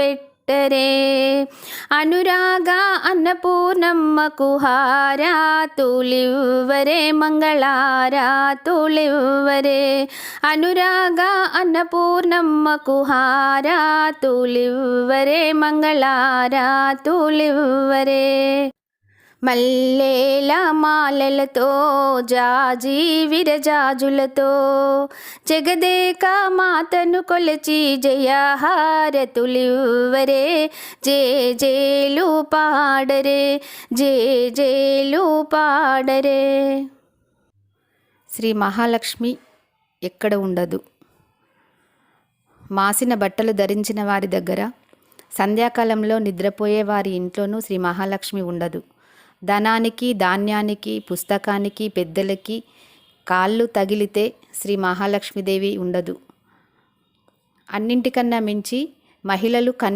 പെട്ടരേ. അനുരാഗ അന്നപൂർണമ്മ കുഹാരാ തുളിവരെ മംഗളാരാ തുളിവരെ അനുരാഗ അന്നപൂർണമ്മ കുഹാരാ തുളിവരെ മംഗളാരാ തുളിവരെ മല്ലേലാ మాలలతో జాజి విరజాజులతో జగదేక మాతను కొలచి జయహారతులివ్వరే. జే జేలు పాడరే జే జేలు పాడరే. శ్రీ మహాలక్ష్మి ఎక్కడ ఉండదు. మాసిన బట్టలు ధరించిన వారి దగ్గర సంధ్యాకాలంలో నిద్రపోయే వారి ఇంట్లోనూ శ్రీ మహాలక్ష్మి ఉండదు. ధనానికి ధాన్యానికి పుస్తకానికి పెద్దలకి కాళ్ళు తగిలితే శ్రీ మహాలక్ష్మీదేవి ఉండదు. అన్నింటికన్నా మించి మహిళలు కన్